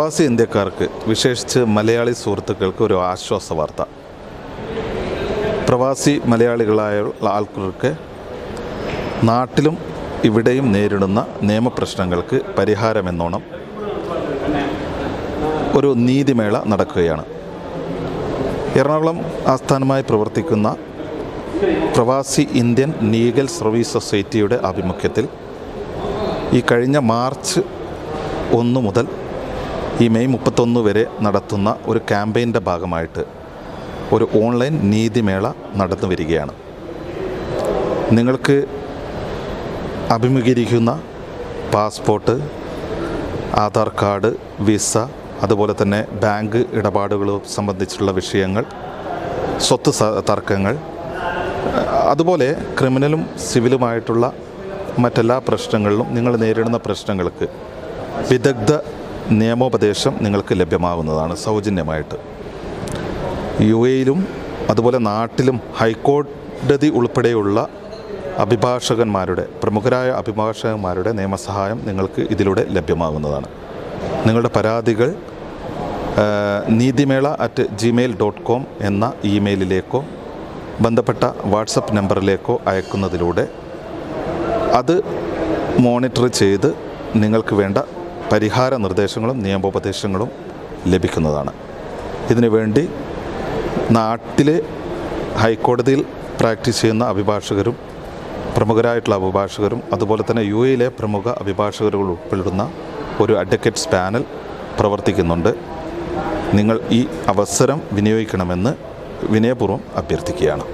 പ്രവാസി ഇന്ത്യക്കാർക്ക് വിശേഷിച്ച് മലയാളി സുഹൃത്തുക്കൾക്ക് ഒരു ആശ്വാസ വാർത്ത. പ്രവാസി മലയാളികളായ ആൾക്കാർക്ക് നാട്ടിലും ഇവിടെയും നേരിടുന്ന നിയമപ്രശ്നങ്ങൾക്ക് പരിഹാരമെന്നോണം ഒരു നീതിമേള നടക്കുകയാണ്. എറണാകുളം ആസ്ഥാനമായി പ്രവർത്തിക്കുന്ന പ്രവാസി ഇന്ത്യൻ ലീഗൽ സർവീസ് സൊസൈറ്റിയുടെ ആഭിമുഖ്യത്തിൽ ഈ കഴിഞ്ഞ മാർച്ച് ഒന്ന് മുതൽ ഈ മെയ് മുപ്പത്തൊന്ന് വരെ നടത്തുന്ന ഒരു ക്യാമ്പയിന്റെ ഭാഗമായിട്ട് ഒരു ഓൺലൈൻ നീതിമേള നടന്നു വരികയാണ്. നിങ്ങൾക്ക് അഭിമുഖീകരിക്കുന്ന പാസ്പോർട്ട് ആധാർ കാർഡ് വിസ അതുപോലെ തന്നെ ബാങ്ക് ഇടപാടുകൾ സംബന്ധിച്ചുള്ള വിഷയങ്ങൾ സ്വത്ത് തർക്കങ്ങൾ അതുപോലെ ക്രിമിനലും സിവിലുമായിട്ടുള്ള മറ്റെല്ലാ പ്രശ്നങ്ങളിലും നിങ്ങൾ നേരിടുന്ന പ്രശ്നങ്ങൾക്ക് വിദഗ്ധ നിയമോപദേശം നിങ്ങൾക്ക് ലഭ്യമാകുന്നതാണ് സൗജന്യമായിട്ട്. യു എയിലും അതുപോലെ നാട്ടിലും ഹൈക്കോടതി ഉൾപ്പെടെയുള്ള അഭിഭാഷകന്മാരുടെ പ്രമുഖരായ അഭിഭാഷകന്മാരുടെ നിയമസഹായം നിങ്ങൾക്ക് ഇതിലൂടെ ലഭ്യമാകുന്നതാണ് നിങ്ങളുടെ പരാതികൾ Neethimela at Gmail dot com എന്ന ഇമെയിലിലേക്കോ ബന്ധപ്പെട്ട വാട്സപ്പ് നമ്പറിലേക്കോ അയക്കുന്നതിലൂടെ അത് മോണിറ്റർ ചെയ്ത് നിങ്ങൾക്ക് വേണ്ട പരിഹാര നിർദ്ദേശങ്ങളും നിയമോപദേശങ്ങളും ലഭിക്കുന്നതാണ്. ഇതിനുവേണ്ടി നാട്ടിലെ ഹൈക്കോടതിയിൽ പ്രാക്ടീസ് ചെയ്യുന്ന അഭിഭാഷകരും പ്രമുഖരായിട്ടുള്ള അഭിഭാഷകരും അതുപോലെ തന്നെ യു എയിലെ പ്രമുഖ അഭിഭാഷകരും ഉൾപ്പെടുന്ന ഒരു അഡ്വക്കേറ്റ്സ് പാനൽ പ്രവർത്തിക്കുന്നുണ്ട്. നിങ്ങൾ ഈ അവസരം വിനിയോഗിക്കണമെന്ന് വിനയപൂർവം അഭ്യർത്ഥിക്കുകയാണ്.